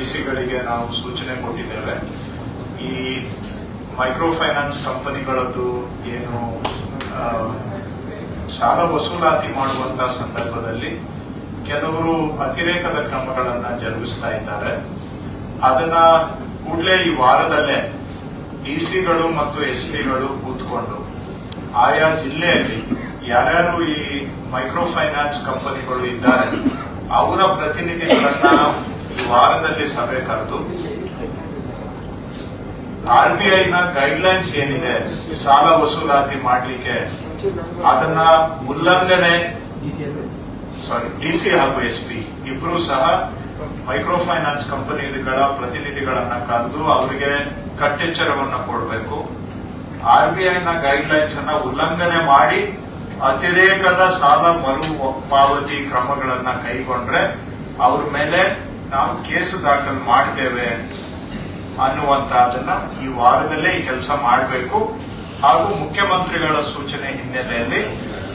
ಡಿಸಿಗಳಿಗೆ ನಾವು ಸೂಚನೆ ಕೊಟ್ಟಿದ್ದೇವೆ. ಈ ಮೈಕ್ರೋ ಫೈನಾನ್ಸ್ ಕಂಪನಿಗಳದ್ದು ಏನು ಸಾಲ ವಸೂಲಾತಿ ಮಾಡುವಂತಹ ಸಂದರ್ಭದಲ್ಲಿ ಕೆಲವರು ಅತಿರೇಕದ ಕ್ರಮಗಳನ್ನ ಜರುಗಿಸ್ತಾ ಇದ್ದಾರೆ. ಅದನ್ನ ಕೂಡಲೇ ಈ ವಾರದಲ್ಲೇ ಡಿಸಿಗಳು ಮತ್ತು ಎಸ್ ಪಿಗಳು ಕೂತ್ಕೊಂಡು ಆಯಾ ಜಿಲ್ಲೆಯಲ್ಲಿ ಯಾರ್ಯಾರು ಈ ಮೈಕ್ರೋ ಫೈನಾನ್ಸ್ ಕಂಪನಿಗಳು ಇದ್ದಾರೆ, ಅವರ ಪ್ರತಿನಿಧಿಗಳನ್ನ ವಾರದಲ್ಲಿ ಸಭೆ ಕರೆದು, ಆರ್ ಬಿ ಐನ ಗೈಡ್ಲೈನ್ಸ್ ಏನಿದೆ, ಸಾಲ ವಸೂಲಾತಿ ಮಾಡ್ಲಿಕ್ಕೆ, ಅದನ್ನ ಉಲ್ಲಂಘನೆ ಸಾರಿ ಡಿಸಿ ಹಾಗೂ ಎಸ್ ಪಿ ಇಬ್ರು ಸಹ ಮೈಕ್ರೋ ಫೈನಾನ್ಸ್ ಕಂಪನಿಗಳ ಪ್ರತಿನಿಧಿಗಳನ್ನ ಕರೆದು ಅವರಿಗೆ ಕಟ್ಟೆಚ್ಚರವನ್ನ ಕೊಡಬೇಕು. ಆರ್ ಬಿ ಐನ ಗೈಡ್ಲೈನ್ಸ್ ಅನ್ನ ಉಲ್ಲಂಘನೆ ಮಾಡಿ ಅತಿರೇಕದ ಸಾಲ ಮರು ಪಾವತಿ ಕ್ರಮಗಳನ್ನ ಕೈಗೊಂಡ್ರೆ ಅವ್ರ ಮೇಲೆ ನಾವು ಕೇಸು ದಾಖಲು ಮಾಡ್ತೇವೆ ಅನ್ನುವಂತಹದನ್ನ ಈ ವಾರದಲ್ಲೇ ಈ ಕೆಲಸ ಮಾಡಬೇಕು. ಹಾಗೂ ಮುಖ್ಯಮಂತ್ರಿಗಳ ಸೂಚನೆ ಹಿನ್ನೆಲೆಯಲ್ಲಿ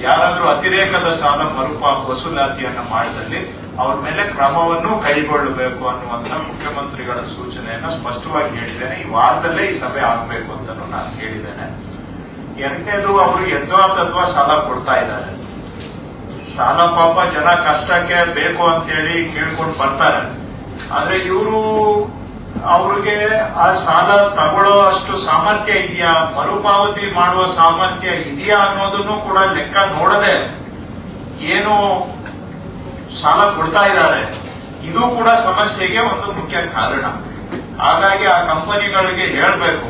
ಯಾರಾದರೂ ಅತಿರೇಕದ ಸಾಲ ಮರುಪಾ ವಸೂಲಾತಿಯನ್ನ ಮಾಡಿದಲ್ಲಿ ಅವ್ರ ಮೇಲೆ ಕ್ರಮವನ್ನು ಕೈಗೊಳ್ಳಬೇಕು ಅನ್ನುವಂತ ಮುಖ್ಯಮಂತ್ರಿಗಳ ಸೂಚನೆಯನ್ನ ಸ್ಪಷ್ಟವಾಗಿ ಹೇಳಿದ್ದೇನೆ. ಈ ವಾರದಲ್ಲೇ ಈ ಸಭೆ ಆಗಬೇಕು ಅಂತ ನಾನು ಹೇಳಿದ್ದೇನೆ. ಎರಡನೇದು ಅವರು ಯದ್ವಾ ಸಾಲ ಕೊಡ್ತಾ ಇದ್ದಾರೆ. ಸಾಲ ಪಾಪ ಜನ ಕಷ್ಟಕ್ಕೆ ಬೇಕು ಅಂತೇಳಿ ಕೇಳ್ಕೊಂಡು ಬರ್ತಾರೆ. ಆದ್ರೆ ಇವರು ಅವ್ರಿಗೆ ಆ ಸಾಲ ತಗೊಳ್ಳೋ ಅಷ್ಟು ಸಾಮರ್ಥ್ಯ ಇದೆಯಾ? ಮರುಪಾವತಿ ಮಾಡುವ ಸಾಮರ್ಥ್ಯ ಇದೆಯಾ ಅನ್ನೋದನ್ನು ಕೂಡ ಲೆಕ್ಕ ನೋಡದೆ ಏನು ಸಾಲ ಕೊಡ್ತಾ ಇದ್ದಾರೆ. ಇದು ಕೂಡ ಸಮಸ್ಯೆಗೆ ಒಂದು ಮುಖ್ಯ ಕಾರಣ. ಹಾಗಾಗಿ ಆ ಕಂಪನಿಗಳಿಗೆ ಹೇಳಬೇಕು.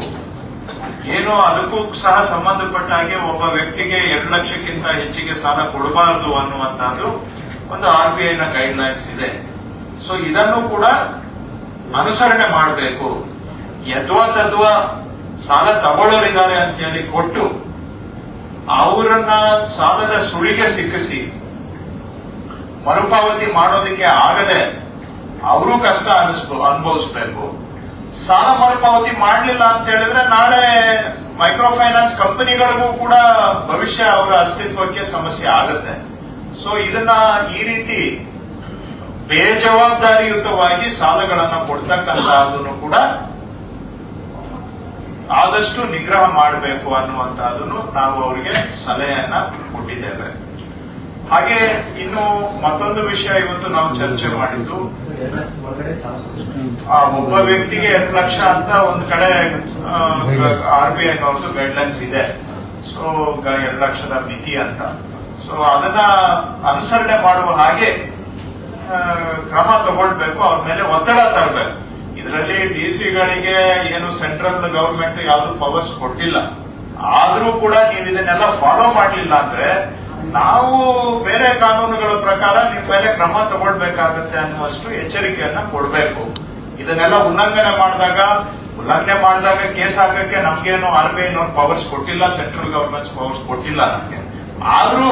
ಏನು ಅದಕ್ಕೂ ಸಹ ಸಂಬಂಧಪಟ್ಟ ಹಾಗೆ ಒಬ್ಬ ವ್ಯಕ್ತಿಗೆ ಎರಡು ಲಕ್ಷಕ್ಕಿಂತ ಹೆಚ್ಚಿಗೆ ಸಾಲ ಕೊಡಬಾರದು ಅನ್ನುವಂತಹದ್ದು ಒಂದು ಆರ್ ಬಿ ಐನ ಗೈಡ್ ಲೈನ್ಸ್ ಇದೆ. ಸೊ ಇದನ್ನು ಕೂಡ ಅನುಸರಣೆ ಮಾಡಬೇಕು. ಯದ್ವಾ ತದ್ವಾ ಸಾಲ ತಗೊಳ್ಳೋರಿದ್ದಾರೆ ಅಂತ ಹೇಳಿ ಕೊಟ್ಟು ಅವರನ್ನ ಸಾಲದ ಸುಳಿಗೆ ಸಿಕ್ಕಿಸಿ ಮರುಪಾವತಿ ಮಾಡೋದಕ್ಕೆ ಆಗದೆ ಅವರು ಕಷ್ಟ ಅನಿಸ್ಬೋ, ಅನುಭವಿಸ್ಬೇಕು. ಸಾಲ ಮರುಪಾವತಿ ಮಾಡಲಿಲ್ಲ ಅಂತ ಹೇಳಿದ್ರೆ ನಾಳೆ ಮೈಕ್ರೋ ಫೈನಾನ್ಸ್ ಕಂಪನಿಗಳಿಗೂ ಕೂಡ ಭವಿಷ್ಯ ಅವರ ಅಸ್ತಿತ್ವಕ್ಕೆ ಸಮಸ್ಯೆ ಆಗುತ್ತೆ. ಸೊ ಇದನ್ನ ಈ ರೀತಿ ಬೇಜವಾಬ್ದಾರಿಯುತವಾಗಿ ಸಾಲಗಳನ್ನ ಕೊಡ್ತಕ್ಕಂತಹದನ್ನು ಕೂಡ ಆದಷ್ಟು ನಿಗ್ರಹ ಮಾಡಬೇಕು ಅನ್ನುವಂತಹದನ್ನು ನಾವು ಅವರಿಗೆ ಸಲಹೆಯನ್ನ ಕೊಟ್ಟಿದ್ದೇವೆ. ಹಾಗೆ ಇನ್ನು ಮತ್ತೊಂದು ವಿಷಯ ಇವತ್ತು ನಾವು ಚರ್ಚೆ ಮಾಡಿದ್ದು, ಆ ಒಬ್ಬ ವ್ಯಕ್ತಿಗೆ ಎರಡು ಲಕ್ಷ ಅಂತ ಒಂದ್ ಕಡೆ ಆರ್ ಬಿ ಐ ಅವ್ರದ್ದು ಗೈಡ್ಲೈನ್ಸ್ ಇದೆ. ಸೊ ಎರಡು ಲಕ್ಷದ ಮಿತಿ ಅಂತ. ಸೊ ಅದನ್ನ ಅನುಸರಣೆ ಮಾಡುವ ಹಾಗೆ ಕ್ರಮ ತಗೊಳ್ಬೇಕು, ಅವ್ರ ಮೇಲೆ ಒತ್ತಡ ತರಬೇಕು. ಇದರಲ್ಲಿ ಡಿ ಸಿಗಳಿಗೆ ಏನು ಸೆಂಟ್ರಲ್ ಗವರ್ಮೆಂಟ್ ಯಾವ್ದು ಪವರ್ಸ್ ಕೊಟ್ಟಿಲ್ಲ. ಆದ್ರೂ ಕೂಡ ನೀವು ಇದನ್ನೆಲ್ಲ ಫಾಲೋ ಮಾಡಲಿಲ್ಲ ಅಂದ್ರೆ ನಾವು ಬೇರೆ ಕಾನೂನುಗಳ ಪ್ರಕಾರ ನಿಮ್ಮ ಮೇಲೆ ಕ್ರಮ ತಗೊಳ್ಬೇಕಾಗತ್ತೆ ಅನ್ನುವಷ್ಟು ಎಚ್ಚರಿಕೆಯನ್ನ ಕೊಡಬೇಕು. ಇದನ್ನೆಲ್ಲ ಉಲ್ಲಂಘನೆ ಮಾಡಿದಾಗ ಉಲ್ಲಂಘನೆ ಮಾಡಿದಾಗ ಕೇಸ್ ಹಾಕಕ್ಕೆ ನಮ್ಗೇನು ಆರ್ ಬಿ ಐನವ್ರು ಪವರ್ಸ್ ಕೊಟ್ಟಿಲ್ಲ ಸೆಂಟ್ರಲ್ ಗವರ್ಮೆಂಟ್ ಪವರ್ಸ್ ಕೊಟ್ಟಿಲ್ಲ ನಮಗೆ. ಆದ್ರೂ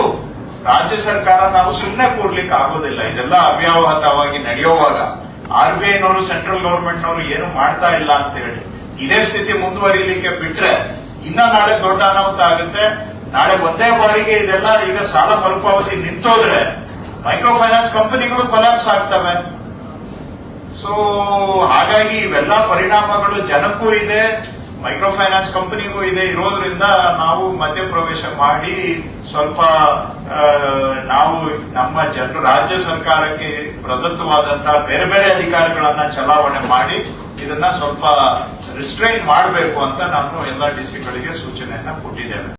ರಾಜ್ಯ ಸರ್ಕಾರ ನಾವು ಸುಮ್ಮನೆ ಕೂರ್ಲಿಕ್ಕೆ ಆಗೋದಿಲ್ಲ. ಇದೆಲ್ಲ ಅವ್ಯಾವಹತವಾಗಿ ನಡೆಯುವಾಗ ಆರ್ ಬಿ ಐನವರು, ಸೆಂಟ್ರಲ್ ಗವರ್ಮೆಂಟ್ ನವರು ಏನು ಮಾಡ್ತಾ ಇಲ್ಲ ಅಂತ ಹೇಳಿ. ಇದೇ ಸ್ಥಿತಿ ಮುಂದುವರಿಲಿಕ್ಕೆ ಬಿಟ್ರೆ ಇನ್ನ ನಾಳೆ ದೊಡ್ಡ ಅನಾಹುತ ಆಗುತ್ತೆ. ನಾಳೆ ಒಂದೇ ಬಾರಿಗೆ ಇದೆಲ್ಲ ಈಗ ಸಾಲ ಮರುಪಾವತಿ ನಿಂತೋದ್ರೆ ಮೈಕ್ರೋ ಫೈನಾನ್ಸ್ ಕಂಪನಿಗಳು ಕೊಲಾಪ್ಸ್ ಆಗ್ತವೆ. ಸೊ ಹಾಗಾಗಿ ಇವೆಲ್ಲ ಪರಿಣಾಮಗಳು ಜನಕ್ಕೂ ಇದೆ. ಮೈಕ್ರೋ ಫೈನಾನ್ಸ್ ಕಂಪನಿಗೂ ಇದೆ ಇರೋದ್ರಿಂದ ನಾವು ಮಧ್ಯಪ್ರವೇಶ ಮಾಡಿ ಸ್ವಲ್ಪ ನಾವು ನಮ್ಮ ಜನರು, ರಾಜ್ಯ ಸರ್ಕಾರಕ್ಕೆ ಪ್ರದತ್ತವಾದಂತಹ ಬೇರೆ ಬೇರೆ ಅಧಿಕಾರಗಳನ್ನ ಚಲಾವಣೆ ಮಾಡಿ ಇದನ್ನ ಸ್ವಲ್ಪ ರಿಸ್ಟ್ರೈನ್ ಮಾಡಬೇಕು ಅಂತ ನಾನು ಎಲ್ಲ ಡಿಸಿಗಳಿಗೆ ಸೂಚನೆಯನ್ನ ಕೊಟ್ಟಿದ್ದೇನೆ